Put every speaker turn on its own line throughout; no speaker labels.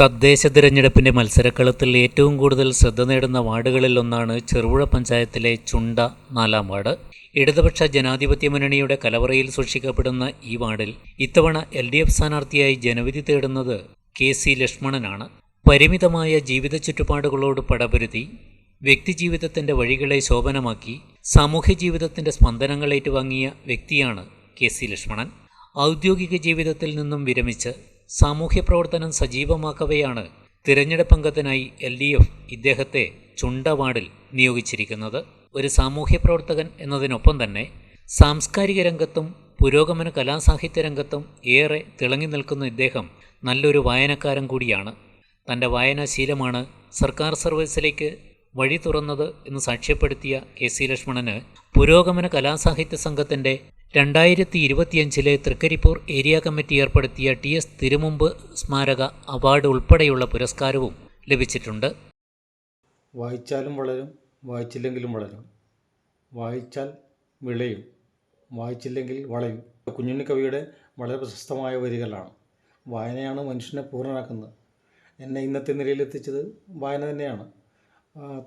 തദ്ദേശ തിരഞ്ഞെടുപ്പിൻ്റെ മത്സരക്കളത്തിൽ ഏറ്റവും കൂടുതൽ ശ്രദ്ധ നേടുന്ന വാർഡുകളിൽ ഒന്നാണ് ചെറുപുഴ പഞ്ചായത്തിലെ ചുണ്ട നാലാം വാർഡ് ഇടതുപക്ഷ ജനാധിപത്യ മുന്നണിയുടെ കലവറയിൽ സൂക്ഷിക്കപ്പെടുന്ന ഈ വാർഡിൽ ഇത്തവണ എൽ ഡി എഫ് സ്ഥാനാർത്ഥിയായി ജനവിധി തേടുന്നത് കെ സി ലക്ഷ്മണനാണ് പരിമിതമായ ജീവിത ചുറ്റുപാടുകളോട് പടപൊരുതി വ്യക്തിജീവിതത്തിൻ്റെ വഴികളെ ശോഭനമാക്കി സാമൂഹ്യ ജീവിതത്തിൻ്റെ സ്പന്ദനങ്ങൾ ഏറ്റുവാങ്ങിയ വ്യക്തിയാണ് കെ സി ലക്ഷ്മണൻ ഔദ്യോഗിക ജീവിതത്തിൽ നിന്നും വിരമിച്ച് സാമൂഹ്യ പ്രവർത്തനം സജീവമാക്കവെയാണ് തിരഞ്ഞെടുപ്പ് അംഗത്തിനായി എൽ ഡി എഫ് ഇദ്ദേഹത്തെ ചുണ്ടവാടിൽ നിയോഗിച്ചിരിക്കുന്നത് ഒരു സാമൂഹ്യ പ്രവർത്തകൻ എന്നതിനൊപ്പം തന്നെ സാംസ്കാരിക രംഗത്തും പുരോഗമന കലാസാഹിത്യ രംഗത്തും ഏറെ തിളങ്ങി നിൽക്കുന്ന ഇദ്ദേഹം നല്ലൊരു വായനക്കാരൻ കൂടിയാണ് തൻ്റെ വായനാശീലമാണ് സർക്കാർ സർവീസിലേക്ക് വഴി തുറന്നത് എന്ന് സാക്ഷ്യപ്പെടുത്തിയ കെ സി ലക്ഷ്മണന് പുരോഗമന കലാസാഹിത്യ സംഘത്തിൻ്റെ രണ്ടായിരത്തി ഇരുപത്തിയഞ്ചിലെ തൃക്കരിപ്പൂർ ഏരിയ കമ്മിറ്റി ഏർപ്പെടുത്തിയ ടി എസ് തിരുമുമ്പ് സ്മാരക അവാർഡ് ഉൾപ്പെടെയുള്ള പുരസ്കാരവും ലഭിച്ചിട്ടുണ്ട്
വായിച്ചാലും വളരും വായിച്ചില്ലെങ്കിലും വളരും വായിച്ചാൽ വിളയും വായിച്ചില്ലെങ്കിൽ വളയും കുഞ്ഞുണ്ണി കവിയുടെ വളരെ പ്രശസ്തമായ വരികളാണ് വായനയാണ് മനുഷ്യനെ പൂർണ്ണനാക്കുന്നത് എന്നെ ഇന്നത്തെ നിലയിലെത്തിച്ചത് വായന തന്നെയാണ്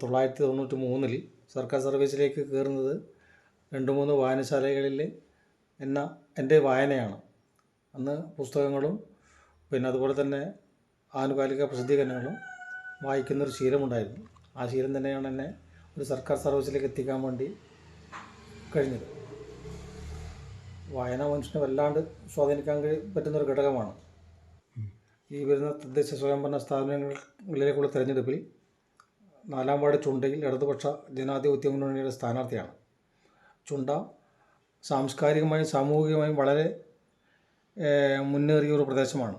തൊള്ളായിരത്തി തൊണ്ണൂറ്റി മൂന്നിൽ സർക്കാർ സർവീസിലേക്ക് കയറുന്നത് രണ്ട് മൂന്ന് വായനശാലകളിലെ എന്ന എൻ്റെ വായനയാണ് അന്ന് പുസ്തകങ്ങളും പിന്നെ അതുപോലെ തന്നെ ആനുകാലിക പ്രസിദ്ധീകരണങ്ങളും വായിക്കുന്നൊരു ശീലമുണ്ടായിരുന്നു ആ ശീലം തന്നെയാണ് എന്നെ ഒരു സർക്കാർ സർവീസിലേക്ക് എത്തിക്കാൻ വേണ്ടി കഴിഞ്ഞത് വായന മനുഷ്യനെ വല്ലാണ്ട് സ്വാധീനിക്കാൻ പറ്റുന്നൊരു ഘടകമാണ് ഈ വരുന്ന തദ്ദേശ സ്വയംഭരണ സ്ഥാപനങ്ങളിലേക്കുള്ള തെരഞ്ഞെടുപ്പിൽ നാലാം വാർഡ് ചുണ്ടയിൽ ഇടതുപക്ഷ ജനാധിപത്യ മുന്നണിയുടെ സ്ഥാനാർത്ഥിയാണ് ചുണ്ട സാംസ്കാരികമായും സാമൂഹികമായും വളരെ മുന്നേറിയ ഒരു പ്രദേശമാണ്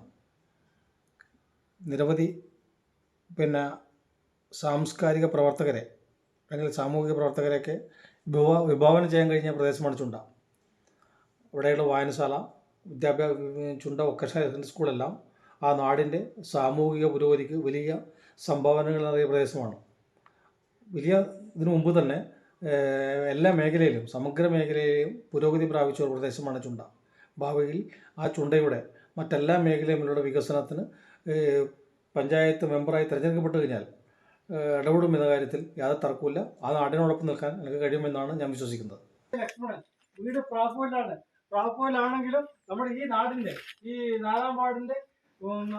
നിരവധി പിന്നെ സാംസ്കാരിക പ്രവർത്തകരെ അല്ലെങ്കിൽ സാമൂഹിക പ്രവർത്തകരെയൊക്കെ വിഭവ വിഭാവനം ചെയ്യാൻ കഴിഞ്ഞ പ്രദേശമാണ് ചുണ്ട ഇവിടെയുള്ള വായനശാല വിദ്യാഭ്യാസ ചുണ്ട വൊക്കേഷണൽ സ്കൂളെല്ലാം ആ നാടിൻ്റെ സാമൂഹിക പുരോഗതിക്ക് വലിയ സംഭാവനകൾ നിറയ പ്രദേശമാണ് വലിയ ഇതിനു മുമ്പ് തന്നെ എല്ലാ മേഖലയിലും സമഗ്ര മേഖലയിലും പുരോഗതി പ്രാപിച്ച ഒരു പ്രദേശമാണ് ചുണ്ട ഭാവിയിൽ ആ ചുണ്ടയുടെ മറ്റെല്ലാ മേഖലയിലുള്ള വികസനത്തിന് പഞ്ചായത്ത് മെമ്പറായി തിരഞ്ഞെടുക്കപ്പെട്ട് കഴിഞ്ഞാൽ ഇടപെടും എന്ന കാര്യത്തിൽ യാതൊരു തർക്കമില്ല ആ നാടിനോടൊപ്പം നിൽക്കാൻ എനിക്ക് കഴിയുമെന്നാണ് ഞാൻ വിശ്വസിക്കുന്നത്
വീട് പ്രാപ്പൂലാണ് പ്രാപ്പൂലാണെങ്കിലും നമ്മുടെ ഈ നാടിന്റെ ഈ നാലാം വാർഡിന്റെ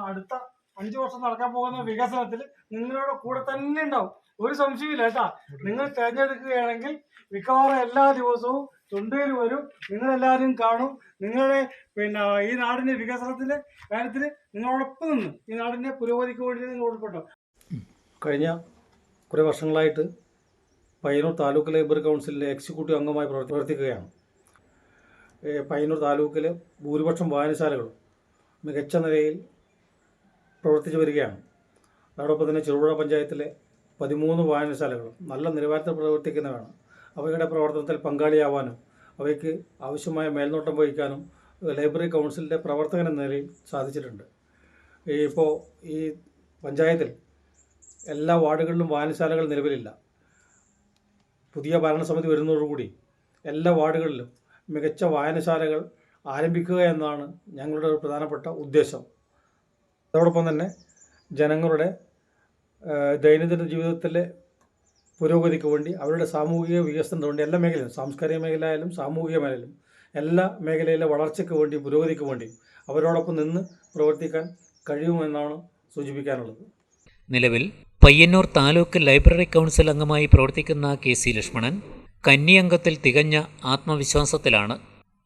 അടുത്ത അഞ്ചു വർഷം നടക്കാൻ പോകുന്ന വികസനത്തിൽ നിങ്ങളുടെ കൂടെ തന്നെ ഉണ്ടാവും ഒരു സംശയമില്ല കേട്ടാ നിങ്ങൾ തിരഞ്ഞെടുക്കുകയാണെങ്കിൽ മിക്കവാറും എല്ലാ ദിവസവും തൊണ്ടയിൽ വരും നിങ്ങളെല്ലാവരും കാണും നിങ്ങളുടെ പിന്നെ ഈ നാടിന്റെ വികസനത്തിന്റെ കാര്യത്തിൽ നിങ്ങളോടൊപ്പം നിന്ന് ഈ നാടിന്റെ പുരോഗതിക്ക് വേണ്ടി നിങ്ങൾ ഉൾപ്പെട്ടു
കഴിഞ്ഞ കുറേ വർഷങ്ങളായിട്ട് പയ്യന്നൂർ താലൂക്ക് ലൈബ്രറി കൗൺസിലിലെ എക്സിക്യൂട്ടീവ് അംഗമായി പ്രവർത്തിക്കുകയാണ് പയ്യന്നൂർ താലൂക്കിലെ ഭൂരിപക്ഷം വായനശാലകളും മികച്ച നിലയിൽ പ്രവർത്തിച്ചു വരികയാണ് അതോടൊപ്പം തന്നെ ചെറുപുഴ പഞ്ചായത്തിലെ പതിമൂന്ന് വായനശാലകളും നല്ല നിലവാരത്തിൽ പ്രവർത്തിക്കുന്നവയാണ് അവയുടെ പ്രവർത്തനത്തിൽ പങ്കാളിയാവാനും അവയ്ക്ക് ആവശ്യമായ മേൽനോട്ടം വഹിക്കാനും ലൈബ്രറി കൗൺസിലിൻ്റെ പ്രവർത്തകൻ എന്ന നിലയിൽ സാധിച്ചിട്ടുണ്ട് ഇപ്പോൾ ഈ പഞ്ചായത്തിൽ എല്ലാ വാർഡുകളിലും വായനശാലകൾ നിലവിലില്ല പുതിയ ഭരണസമിതി വരുന്നതോടുകൂടി എല്ലാ വാർഡുകളിലും മികച്ച വായനശാലകൾ ആരംഭിക്കുക എന്നാണ് ഞങ്ങളുടെ ഒരു പ്രധാനപ്പെട്ട ഉദ്ദേശം അതോടൊപ്പം തന്നെ ജനങ്ങളുടെ ദൈനംദിന ജീവിതത്തിലെ പുരോഗതിക്ക് വേണ്ടി അവരുടെ സാമൂഹിക വികസനത്തിന് വേണ്ടി എല്ലാ മേഖലയിലും സാംസ്കാരിക മേഖല ആയാലും സാമൂഹിക മേഖലയിലും എല്ലാ മേഖലയിലെ വളർച്ചയ്ക്ക് വേണ്ടി പുരോഗതിക്ക് വേണ്ടി അവരോടൊപ്പം നിന്ന് പ്രവർത്തിക്കാൻ കഴിയുമെന്നാണ് സൂചിപ്പിക്കാനുള്ളത്
നിലവിൽ പയ്യന്നൂർ താലൂക്ക് ലൈബ്രറി കൗൺസിൽ അംഗമായി പ്രവർത്തിക്കുന്ന കെ സി ലക്ഷ്മണൻ കന്നി അംഗത്തിൽ തികഞ്ഞ ആത്മവിശ്വാസത്തിലാണ്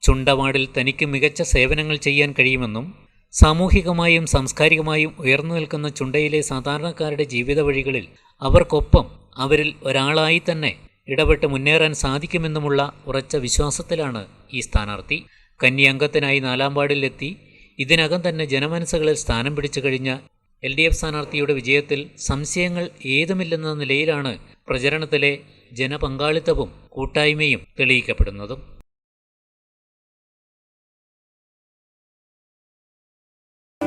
ചുണ്ടവാടിൽ തനിക്ക് മികച്ച സേവനങ്ങൾ ചെയ്യാൻ കഴിയുമെന്നും സാമൂഹികമായും സാംസ്കാരികമായും ഉയർന്നു നിൽക്കുന്ന ചുണ്ടയിലെ സാധാരണക്കാരുടെ ജീവിത വഴികളിൽ അവർക്കൊപ്പം അവരിൽ ഒരാളായി തന്നെ ഇടപെട്ട് മുന്നേറാൻ സാധിക്കുമെന്നുമുള്ള ഉറച്ച വിശ്വാസത്തിലാണ് ഈ സ്ഥാനാർത്ഥി കന്നി അംഗത്തിനായി നാലാം വാർഡിലെത്തി ഇതിനകം തന്നെ ജനമനസ്സുകളിൽ സ്ഥാനം പിടിച്ചു കഴിഞ്ഞ എൽ ഡി എഫ് സ്ഥാനാർത്ഥിയുടെ വിജയത്തിൽ സംശയങ്ങൾ ഏതുമില്ലെന്ന നിലയിലാണ് പ്രചരണത്തിലെ ജനപങ്കാളിത്തവും കൂട്ടായ്മയും തെളിയിക്കപ്പെടുന്നതും